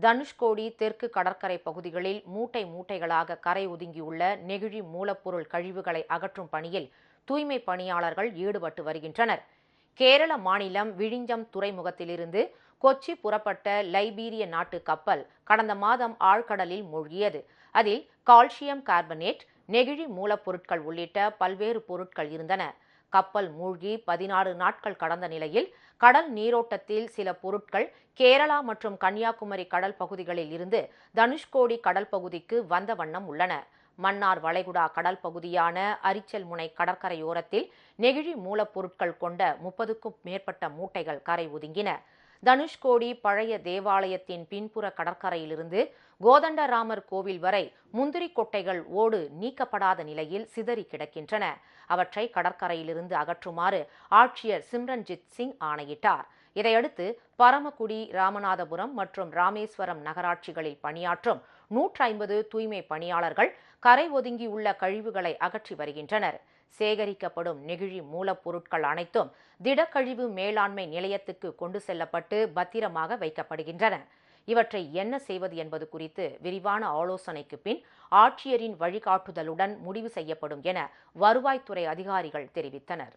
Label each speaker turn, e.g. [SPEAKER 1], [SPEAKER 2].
[SPEAKER 1] தனுஷ்கோடி தெற்கு கடற்கரை பகுதிகளில் மூட்டை மூட்டைகளாக கரை ஒதுங்கியுள்ள நெகிழி மூலப்பொருள் கழிவுகளை அகற்றும் பணியில் தூய்மை பணியாளர்கள் ஈடுபட்டு வருகின்றனர். கேரள மாநிலம் விழிஞ்சம் துறைமுகத்திலிருந்து கொச்சி புறப்பட்ட லைபீரிய நாட்டு கப்பல் கடந்த மாதம் ஆழ்கடலில் மூழ்கியது. அதில் கால்சியம் கார்பனேட் நெகிழி மூலப்பொருட்கள் உள்ளிட்ட பல்வேறு பொருட்கள் இருந்தன. கப்பல் மூழ்கி பதினாறு நாட்கள் கடந்த நிலையில் கடல் நீரோட்டத்தில் சில பொருட்கள் கேரளா மற்றும் கன்னியாகுமரி கடல் பகுதிகளில் இருந்து தனுஷ்கோடி கடல் பகுதிக்கு வந்த வண்ணம் உள்ளன. மன்னார் வளைகுடா கடல் பகுதியான அரிச்சல் முனை கடற்கரையோரத்தில் நெகிழி மூலப்பொருட்கள் கொண்ட முப்பதுக்கும் மேற்பட்ட மூட்டைகள் கரை ஒதுங்கின. தனுஷ்கோடி பழைய தேவாலயத்தின் பின்புற கடற்கரையிலிருந்து கோதண்டராமர் கோவில் வரை முந்திரி கொட்டைகள் ஓடு நீக்கப்படாத நிலையில் சிதறி கிடக்கின்றன. அவற்றை கடற்கரையிலிருந்து அகற்றுமாறு ஆட்சியர் சிம்ரன்ஜித் சிங் ஆணையிட்டார். இதையடுத்து பரமக்குடி ராமநாதபுரம் மற்றும் ராமேஸ்வரம் நகராட்சிகளில் பணியாற்றும் நூற்றி ஐம்பது தூய்மை பணியாளர்கள் கரை ஒதுங்கியுள்ள கழிவுகளை அகற்றி வருகின்றனர். சேகரிக்கப்படும் நெகிழி மூலப்பொருட்கள் அனைத்தும் திடக்கழிவு மேலாண்மை நிலையத்துக்கு கொண்டு செல்லப்பட்டு பத்திரமாக வைக்கப்படுகின்றன. இவற்றை என்ன செய்வது என்பது குறித்து விரிவான ஆலோசனைக்கு பின் ஆட்சியரின் வழிகாட்டுதலுடன் முடிவு செய்யப்படும் என வருவாய்த்துறை அதிகாரிகள் தெரிவித்தனர்.